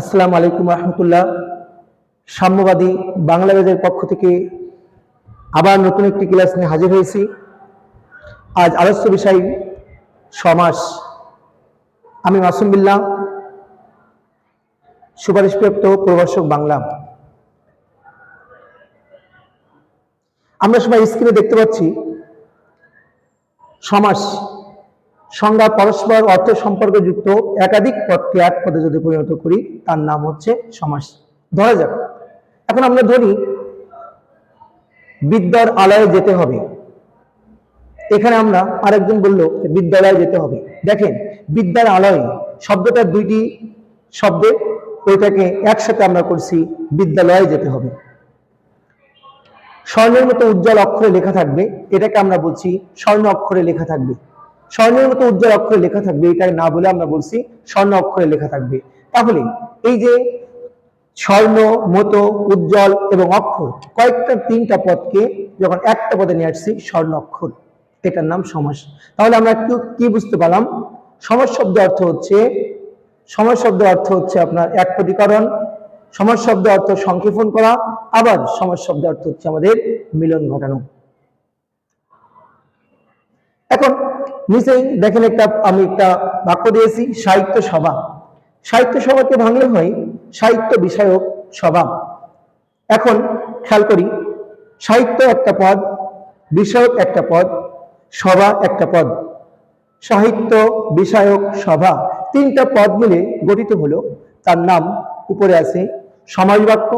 আসসালামু আলাইকুম রহমতুল্লাহ। সাম্যবাদী বাংলাদেশের পক্ষ থেকে আবার নতুন একটি ক্লাস নিয়ে হাজির হয়েছি। আজ আলোচ্য বিষয় সমাস। আমি মাসুম বিল্লাহ, সুপারিশপ্রাপ্ত প্রভাষক বাংলা। আমরা সবাই স্ক্রিনে দেখতে পাচ্ছি সমাস। সংজ্ঞা পরস্পর অর্থ সম্পর্কযুক্ত একাধিক পদকে এক পদে যদি পরিণত করি, তার নাম হচ্ছে সমাস। ধরা যাক। এখন আমরা ধরি, বিদ্যার আলয়ে যেতে হবে। এখানে আমরা আরেকজন বলল বিদ্যালয়ে যেতে হবে। দেখেন, বিদ্যার আলয়, শব্দটা দুইটি শব্দে, ওইটাকে একসাথে আমরা করছি, বিদ্যালয়ে যেতে হবে। স্বর্ণের মতো উজ্জ্বল অক্ষরে লেখা থাকবে, এটাকে আমরা বলছি স্বর্ণ অক্ষরে লেখা থাকবে। স্বর্ণের মতো উজ্জ্বল অক্ষরে লেখা থাকবে এটা না বলে আমরা বলছি স্বর্ণ অক্ষরে লেখা থাকবে। তাহলে এই যে স্বর্ণ, মতো, উজ্জ্বল এবং অক্ষর, কয়েকটা তিনটা পদকে যখন একটা পদে নিয়ে আসছি, স্বর্ণ অক্ষর, এটার নাম সমাস। তাহলে আমরা একটু কি বুঝতে পারলাম? সমাস শব্দ অর্থ হচ্ছে সমাজ শব্দ অর্থ হচ্ছে আপনার এক প্রতিকরণ সমাজ শব্দ অর্থ সংক্ষেপণ করা, আবার সমাজ শব্দ অর্থ হচ্ছে আমাদের মিলন ঘটানো। এখন নিচেই দেখেন একটা, আমি একটা বাক্য দিয়েছি, সাহিত্য সভা। সাহিত্য সভাকে ভাঙলে হয় সাহিত্য বিষয়ক সভা। এখন খেয়াল করি, সাহিত্য একটা পদ, বিষয়ক একটা পদ, সভা একটা পদ। সাহিত্য বিষয়ক সভা, তিনটা পদ মিলে গঠিত হলো। তার নাম উপরে আছে সমাজ বাক্য,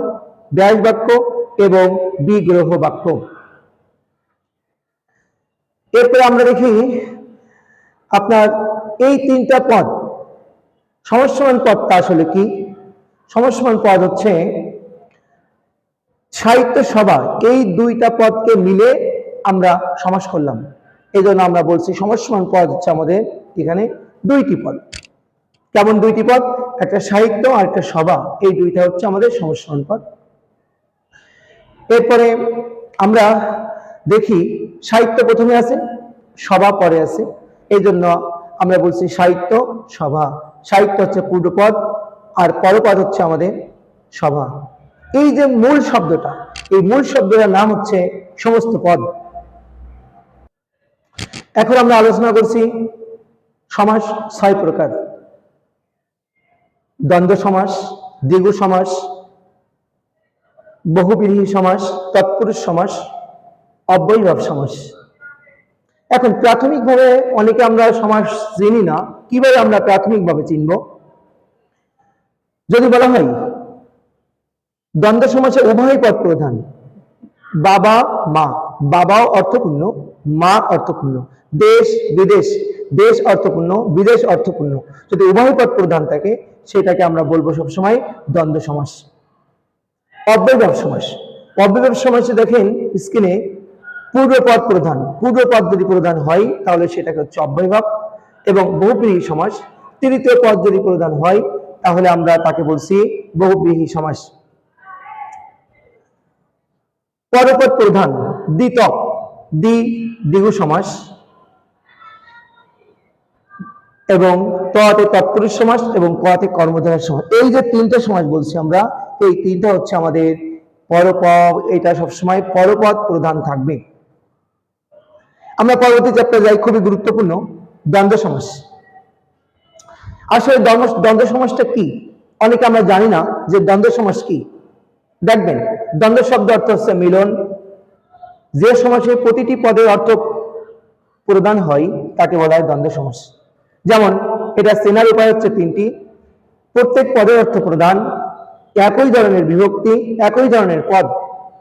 ব্যাস বাক্য এবং বিগ্রহ বাক্য। এরপরে আমরা দেখি আপনার এই তিনটা পদ সমস্যমান পদটা আসলে কি? সমস্যমান পদ হচ্ছে সাহিত্য সভা। এই দুইটা পদকে মিলে আমরা সমাস করলাম। এই জন্য আমরা বলছি সমস্যমান পদ হচ্ছে আমাদের এখানে দুইটি পদ। কেমন দুইটি পদ? একটা সাহিত্য আর একটা সভা। এই দুইটা হচ্ছে আমাদের সমস্যমান পদ। এরপরে আমরা দেখি সাহিত্য প্রথমে আছে, সভা পরে আছে। এই জন্য আমরা বলছি সাহিত্য সভা। সাহিত্য হচ্ছে পূর্বপদ, আর পরপদ হচ্ছে আমাদের সভা। এই যে মূল শব্দটা, এই মূল শব্দটার নাম হচ্ছে সমস্ত পদ। এখন আমরা আলোচনা করছি সমাস ছয় প্রকার। দ্বন্দ্ব সমাস, দ্বিগু সমাস বহুবিধি সমাস, তৎপুরুষ সমাস, অব্যয়ভাব সমাস। এখন প্রাথমিকভাবে অনেকে আমরা সমাস চিনি না, কীভাবে আমরা প্রাথমিকভাবে চিনব? যদি বলা হয়, দ্বন্দ্ব সমাসে উভয় পদ প্রধান। বাবা, মা। বাবাও অর্থপূর্ণ, মা অর্থপূর্ণ। দেশ, বিদেশ। দেশ অর্থপূর্ণ, বিদেশ অর্থপূর্ণ। যদি উভয় পদ প্রধান থাকে, সেটাকে আমরা বলব সবসময় দ্বন্দ্ব সমাস অব্যয়ভাব সমাস অব্যয়ভাব সমাসে দেখেন, স্ক্রিনে পূর্বপদ প্রধান, পূর্বপদ যদি প্রধান হয়, তাহলে সেটাকে হচ্ছে অব্যয়ভাব এবং বহুব্রীহী সমাস। তৃতীয় পদ যদি প্রধান হয়, তাহলে আমরা তাকে বলছি বহুব্রীহী সমাস। পরপদ প্রধান দ্বিতক দ্বি দ্বিগু সমাস এবং ততে তৎপুরুষ সমাস এবং কতে কর্মধারয় সমাস। এই যে তিনটা সমাস বলছি আমরা, এই তিনটা হচ্ছে আমাদের পরপদ, এটা সবসময় পরপদ প্রধান থাকবে। আমরা পরবর্তী চ্যাপ্টার যাই, খুবই গুরুত্বপূর্ণ, দ্বন্দ্ব সমাস। আসলে দ্বন্দ্ব- সমাসটা কি? অনেকে আমরা জানি না যে দ্বন্দ্ব সমাস কি। দেখবেন, দ্বন্দ্ব শব্দ অর্থ হচ্ছে মিলন। যে সমাসে প্রতিটি পদের অর্থ প্রদান হয়, তাকে বলা হয় দ্বন্দ্ব সমাস। যেমন, এটা সেনার উপায় হচ্ছে তিনটি। প্রত্যেক পদের অর্থ প্রদান, একই ধরনের বিভক্তি, একই ধরনের পদ।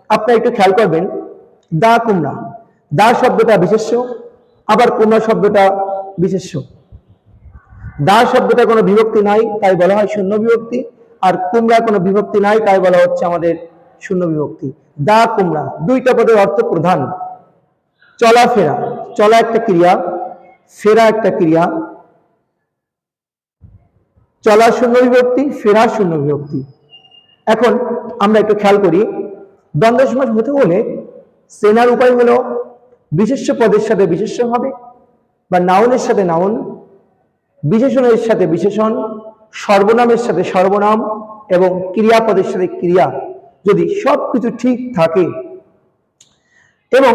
আপনারা একটু খেয়াল করবেন, দা কুমড়া। দা শব্দটা বিশেষ্য, আবার কুমড়া শব্দটা বিশেষ্য। দা শব্দটা কোনো বিভক্তি নাই, তাই বলা হয় শূন্য বিভক্তি, আর কুমড়া কোনো বিভক্তি নাই, তাই বলা হচ্ছে আমাদের শূন্য বিভক্তি। দা কুমড়া, দুইটা পদের অর্থ প্রধান। চলাফেরা চলা একটা ক্রিয়া, ফেরা একটা ক্রিয়া। চলা শূন্য বিভক্তি, ফেরা শূন্য বিভক্তি। এখন আমরা একটু খেয়াল করি, দ্বন্দ্ব সমাস হতে হলে সেনার উপায় হলো বিশেষ্য পদের সাথে বিশেষ্য হবে বা নাউনের সাথে নাউন, বিশেষণের সাথে বিশেষণ, সর্বনামের সাথে সর্বনাম এবং ক্রিয়াপদের সাথে ক্রিয়া যদি সব কিছু ঠিক থাকে। এবং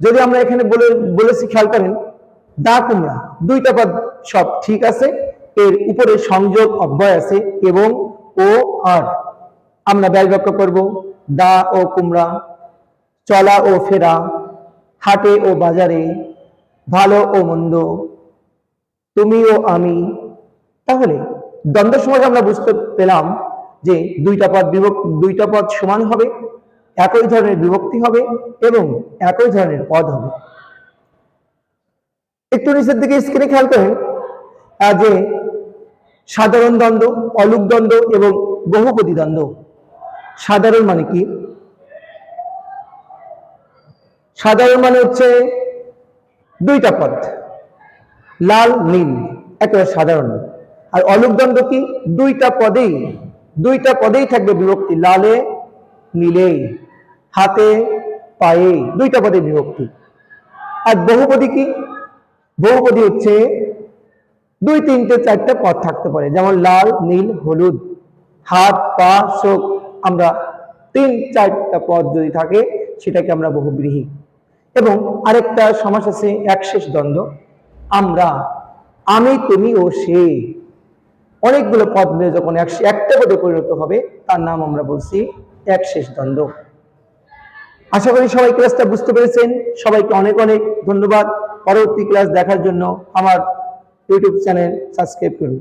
যদি আমরা এখানে বলে, বলেছি খেয়াল করেন, দা কুমড়া, দুইটা পদ সব ঠিক আছে, এর উপরে সংযোগ অব্যয় আছে এবং ও আর। আমরা ব্যয় বাক্য করব, দা ও কুমড়া, চলা ও ফেরা হাটে ও বাজারে, ভালো ও মন্দ তুমি ও আমি। তাহলে দ্বন্দ্ব সমাজ আমরা বুঝতে পেলাম যে দুইটা পদ বিভক্তি, দুইটা পদ সমান হবে, একই ধরনের বিভক্তি হবে এবং একই ধরনের পদ হবে। একটু নিচের দিকে স্ক্রিনে খেয়াল করেন যে সাধারণ দ্বন্দ্ব, অলুক দ্বন্দ্ব এবং বহুপদী দ্বন্দ্ব। সাধারণ মানে কি? সাধারণ মানে হচ্ছে দুইটা পদ। লাল, নীল, একেবারে সাধারণ। আর অলুক দ্বন্দ্ব কি? দুইটা পদেই দুইটা পদেই থাকবে বিভক্তি, লালে, নীলে, হাতে, পায়ে, দুইটা পদে বিভক্তি। আর বহুপদী কি? বহুপদী হচ্ছে দুই, তিনটে, চারটা পদ থাকতে পারে, যেমন লাল, নীল, হলুদ। হাত, পা চোখ আমরা তিন, চারটা পদ যদি থাকে, সেটাকে আমরা বহুব্রীহি এবং আরেকটা সমাস আছে একশেষ দ্বন্দ্ব। আমরা, আমি, তুমি ও সে। অনেকগুলো পদ মিলে যখন একটা পদে পরিণত হবে, তার নাম আমরা বলছি একশেষ দ্বন্দ্ব। আশা করি সবাই ক্লাসটা বুঝতে পেরেছেন। সবাইকে অনেক অনেক ধন্যবাদ। পরবর্তী ক্লাস দেখার জন্য আমার ইউটিউব চ্যানেল সাবস্ক্রাইব করুন।